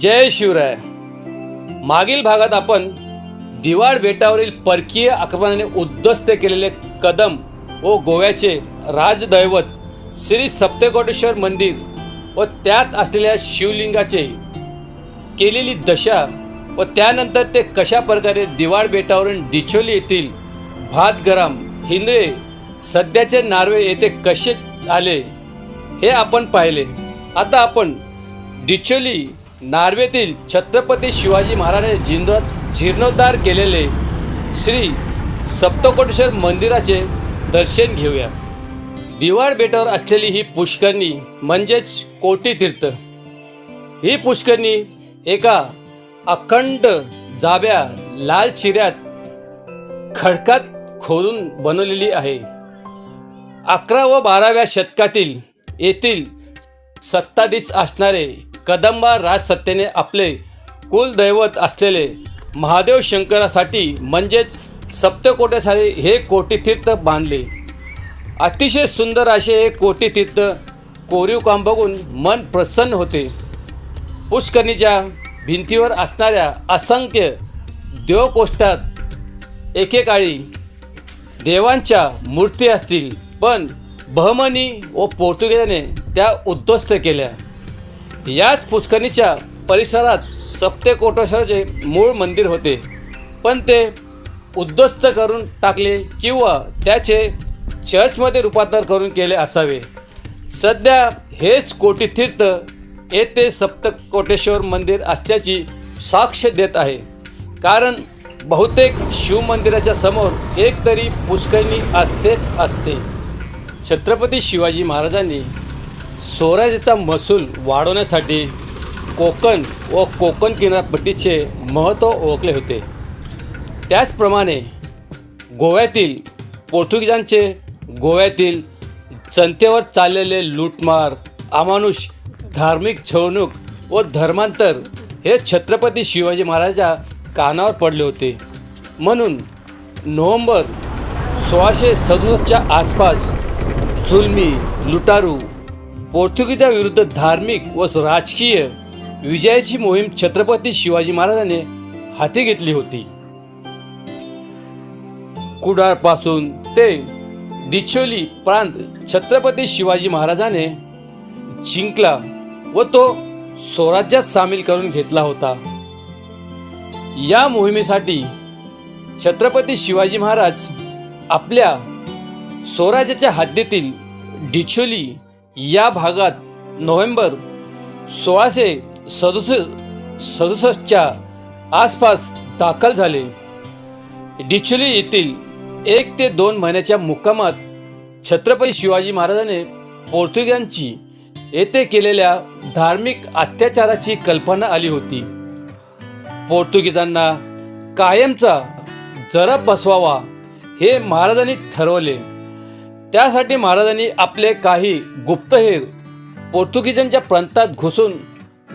जय शिवराय. मागील भागात आपण दिवाळ बेटावरील परकीय आक्रमणाने उद्ध्वस्त केलेले कदम व गोव्याचे राजदैवत श्री सप्तकोटेश्वर मंदिर व त्यात असलेल्या शिवलिंगाचे केलेली दशा व त्यानंतर ते कशा प्रकारे दिवाळ बेटावरून डिचोली येथील भातगराम हिंदळे सध्याचे नार्वे येथे कसे आले? हे आपण पाहिले. आता आपण डिचोली नार्वेतील छत्रपती शिवाजी महाराजांनी जीर्ण जीर्णोद्धार केलेले श्री सप्तकोटेश्वर मंदिराचे दर्शन घेऊया. दिवाळ बेटावर असलेली ही पुष्करणी म्हणजेच कोटी तीर्थ ही पुष्करणी एका अखंड जाब्या लाल चिऱ्यात खडकात खोदून बनवलेली आहे. अकरा व बाराव्या शतकातील येथील सत्ताधीश असणारे कदंबा राजसत्तेने आपले कुलदैवत असलेले महादेव शंकरासाठी म्हणजेच सप्तकोटेसाठी हे कोटीतीर्थ बांधले. अतिशय सुंदर असे हे कोटीतीर्थ कोरीव काम बघून मन प्रसन्न होते. पुष्कणीच्या भिंतीवर असणाऱ्या असंख्य देवकोष्ठात एकेकाळी देवांच्या मूर्ती असतील पण बहमनी व पोर्तुगीजाने त्या उद्ध्वस्त केल्या. याच पुष्करणीच्या परिसरात सप्तकोटेश्वराचे मूळ मंदिर होते. पण ते उद्ध्वस्त करून टाकले किंवा त्याचे चर्चमध्ये रूपांतर करून केले असावे. सध्या हेच कोटीतीर्थ येथे सप्तकोटेश्वर मंदिर असल्याची साक्ष देत आहे. कारण बहुतेक शिवमंदिराच्या समोर एक तरी पुष्करणी असतेच असते. छत्रपती शिवाजी महाराजांनी स्वराज्याचा महसूल वाढवण्यासाठी कोकण व कोकण किनारपट्टीचे महत्त्व ओळखले होते. त्याचप्रमाणे गोव्यातील पोर्तुगीजांचे गोव्यातील जनतेवर चाललेले लूटमार अमानुष धार्मिक छवणूक व धर्मांतर हे छत्रपती शिवाजी महाराजा कानावर पडले होते. म्हणून नोव्हेंबर सोळाशे सदुसष्टच्या आसपास जुलमी लुटारू पोर्तुगीजाविरुद्ध धार्मिक व राजकीय विजयाची मोहीम छत्रपती शिवाजी महाराजांनी हाती घेतली होती. कुडाळपासून ते डिचोली प्रांत छत्रपती शिवाजी महाराजाने जिंकला व तो स्वराज्यात सामील करून घेतला होता. या मोहिमेसाठी छत्रपती शिवाजी महाराज आपल्या स्वराज्याच्या हद्दीतील डिचोली या भागात नोव्हेंबर सोळाशे सदुस सदुसष्टच्या आसपास दाखल झाले. डिचोली येथील एक ते दोन महिन्याच्या मुक्कामात छत्रपती शिवाजी महाराजाने पोर्तुगीजांची येथे केलेल्या धार्मिक अत्याचाराची कल्पना आली होती. पोर्तुगीजांना कायमचा जरब बसवावा हे महाराजांनी ठरवले. त्यासाठी महाराजांनी आपले काही गुप्तहेर पोर्तुगीजांच्या प्रांतात घुसून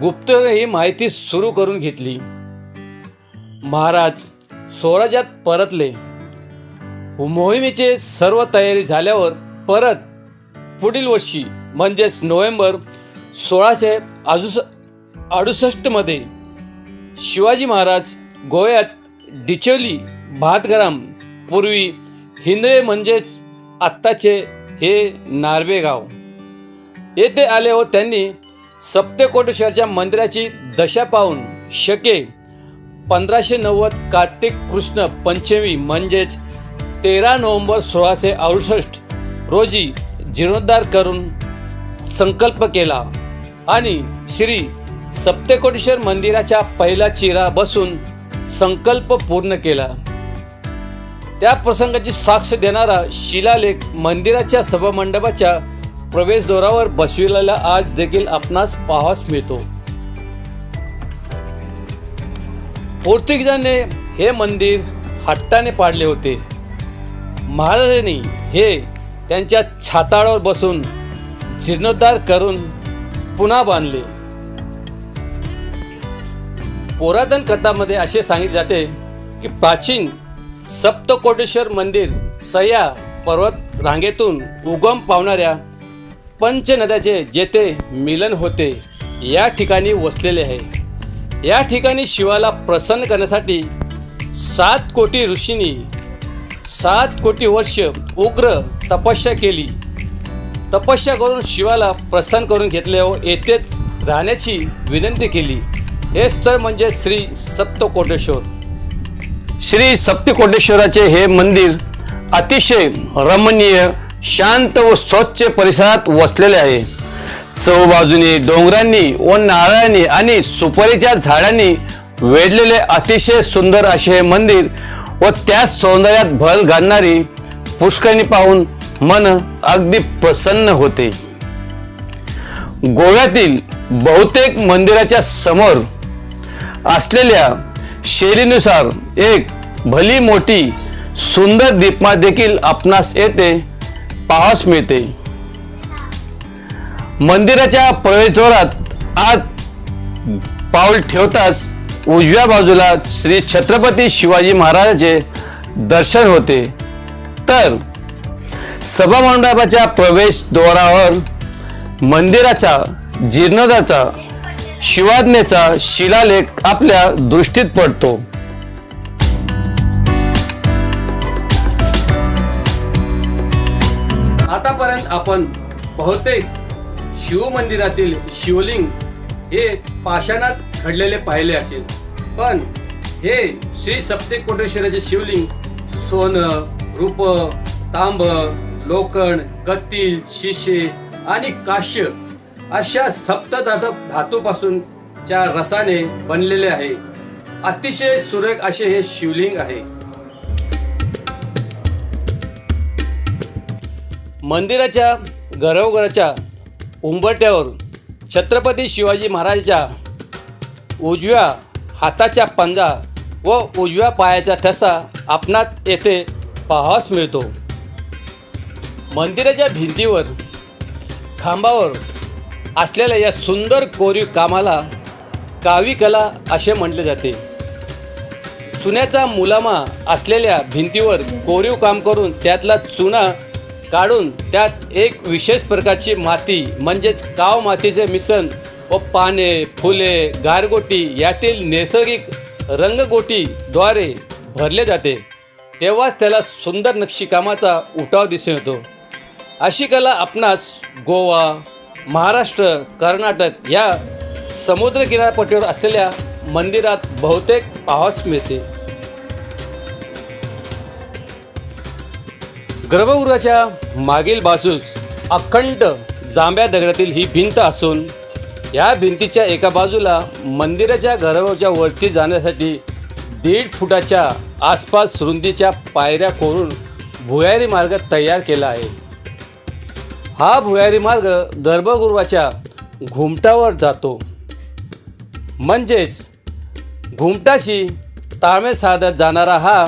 गुप्तहेर ही माहिती सुरू करून घेतली. महाराज स्वराज्यात परतले. मोहिमेचे सर्व तयारी झाल्यावर परत पुढील वर्षी म्हणजेच नोव्हेंबर सोळाशे अडुस अडुसष्टमध्ये शिवाजी महाराज गोव्यात डिचोली भातगराम पूर्वी हिंदळे म्हणजेच आत्ताचे हे नार्वे गाव. येथे आले व त्यांनी सप्तकोटेश्वरच्या मंदिराची दशा पाहून शके पंधराशे नव्वद कार्तिक कृष्ण पंचमी म्हणजेच तेरा नोव्हेंबर सोळाशे अडुसष्ट रोजी जीर्णोद्धार करून संकल्प केला आणि श्री सप्तकोटेश्वर मंदिराच्या पहिला चिरा बसून संकल्प पूर्ण केला. त्या प्रसंगाची साक्ष देणारा शिलालेख मंदिराच्या सभामंडपाच्या प्रवेशद्वारावर बसविलेला आज देखील आपणास पाहावास मिळतो. पोर्तुगीजांनी हे मंदिर हट्टाने पाडले होते. महाराजांनी हे त्यांच्या छाताळावर बसून जीर्णोद्धार करून पुन्हा बांधले. पुरातन कथामध्ये असे सांगितले जाते की प्राचीन सप्तकोटेश्वर मंदिर सह्या पर्वत रांगेतून उगम पावणाऱ्या पंचनद्याचे जेथे मिलन होते या ठिकाणी वसलेले आहे. या ठिकाणी शिवाला प्रसन्न करण्यासाठी सात कोटी ऋषींनी सात कोटी वर्ष उग्र तपस्या केली. तपस्या करून शिवाला प्रसन्न करून घेतले व येथेच राहण्याची विनंती केली. हे स्थळ म्हणजे श्री सप्तकोटेश्वर. श्री सप्तकोटेश्वराचे हे मंदिर अतिशय रमणीय शांत व स्वच्छ परिसरात वसलेले आहे. चौबाजूने डोंगरांनी व नारळांनी आणि सुपारीच्या झाडांनी वेढलेले अतिशय सुंदर असे हे मंदिर व त्या सौंदर्यात भर घालणारी पुष्करणी पाहून मन अगदी प्रसन्न होते. गोव्यातील बहुतेक मंदिराच्या समोर असलेल्या शैलीनुसार एक भली मोठी सुंदर दीपमा देखील आपणास येते पाहास मिळते. मंदिराच्या प्रवेशद्वारात आत पाऊल ठेवताच उजव्या बाजूला श्री छत्रपती शिवाजी महाराजांचे दर्शन होते. तर सभामंडपाच्या प्रवेशद्वारावर मंदिराचा जीर्णोद्धाचा शिवाज्ञेचा शिलालेख आपल्या दृष्टीत पडतो. आतापर्यंत आपण बहुतेक शिवमंदिरातील शिवलिंग हे पाषाणात घडलेले पाहिले असेल. पण हे श्री सप्तकोटेश्वराचे शिवलिंग सोनं रूप तांब लोखंड कत्तील शिशे आणि काश्य अशा सप्त धातूपासून च्या रसाने बनलेले आहे. अतिशय सुरेख असे हे शिवलिंग आहे. मंदिराच्या गर्भगृहाच्या उंबरट्यावर छत्रपती शिवाजी महाराजांच्या उजव्या हाताचा पंजा व उजव्या पायाचा ठसा आपणात येथे पाहावास मिळतो. मंदिराच्या भिंतीवर खांबावर असलेल्या या सुंदर कोरीव कामाला काविकला असे म्हटले जाते. चुन्याचा मुलामा असलेल्या भिंतीवर कोरीव काम करून त्यातला चुना काढून त्यात एक विशेष प्रकारची माती म्हणजेच काव मातीचे मिश्रण व पाने फुले गारगोटी यातील नैसर्गिक रंगगोटीद्वारे भरले जाते. तेव्हाच त्याला सुंदर नक्षीकामाचा उठाव दिसून येतो. अशी कला आपणास गोवा महाराष्ट्र कर्नाटक या समुद्र किनारपट्टीवर असलेल्या मंदिरात बहुतेक पाहावच मिळते. गर्भगृहाच्या मागील बाजूस अखंड जांभ्या दगडातील ही भिंत असून या भिंतीच्या एका बाजूला मंदिराच्या गर्भगृहाच्या वरती जाण्यासाठी दीड फुटाच्या आसपास रुंदीच्या पायऱ्या कोरून भुयारी मार्ग तयार केला आहे. हा भुयारी मार्ग गर्भगृहाच्या घुमटावर जातो. म्हणजेच घुमटाशी ताळमेळ साधत जाणारा हा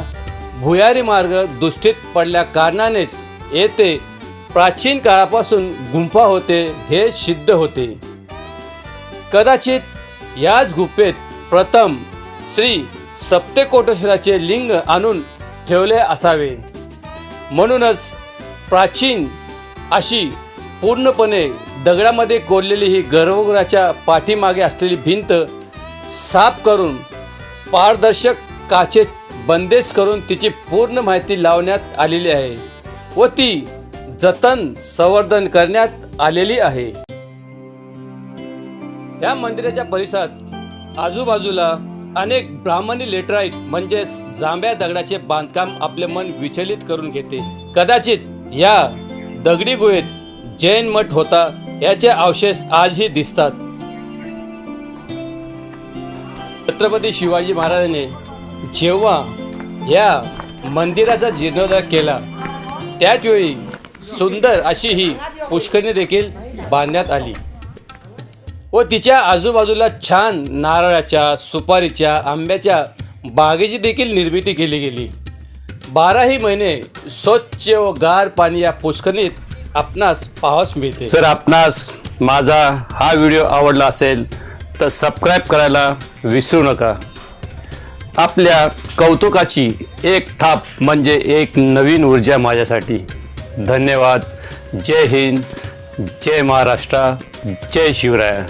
भुयारी मार्ग दुष्टीत पडल्या कारणानेच येथे प्राचीन काळापासून गुंफा होते हे सिद्ध होते. कदाचित याच गुफेत प्रथम श्री सप्तकोटेश्वराचे लिंग आणून ठेवले असावे. म्हणूनच प्राचीन अशी पूर्णपणे दगडामध्ये कोरलेली ही गर्भगृहाच्या पाठीमागे असलेली भिंत साफ करून पारदर्शक काचे बंदेज करून तिची पूर्ण माहिती लावण्यात आलेली आहे व ती जतन संवर्धन करण्यात आलेली आहे. या मंदिराच्या परिसरात आजूबाजूला अनेक ब्राह्मणी लेटराईट म्हणजेच जांभ्या दगडाचे बांधकाम आपले मन विचलित करून घेते. कदाचित या दगडी गुहेत जैन मठ होता याचे अवशेष आजही दिसतात. छत्रपती शिवाजी महाराजांनी जेव्हा या मंदिराचा जीर्णोद्धार केला त्याचवेळी सुंदर अशी ही पुष्करणी देखील बांधण्यात आली. व तिच्या आजूबाजूला छान नारळाच्या सुपारीच्या आंब्याच्या बागेची देखील निर्मिती केली गेली. बाराही महिने स्वच्छ व गार पाणी या पुष्करणीत आपणास पाहावस मिळते. जर आपणास माझा हा व्हिडिओ आवडला असेल तर सबस्क्राईब करायला विसरू नका. आपल्या कौतुकाची एक थाप म्हणजे एक नवीन ऊर्जा माझ्यासाठी. धन्यवाद. जय हिंद. जय महाराष्ट्र. जय शिवराय.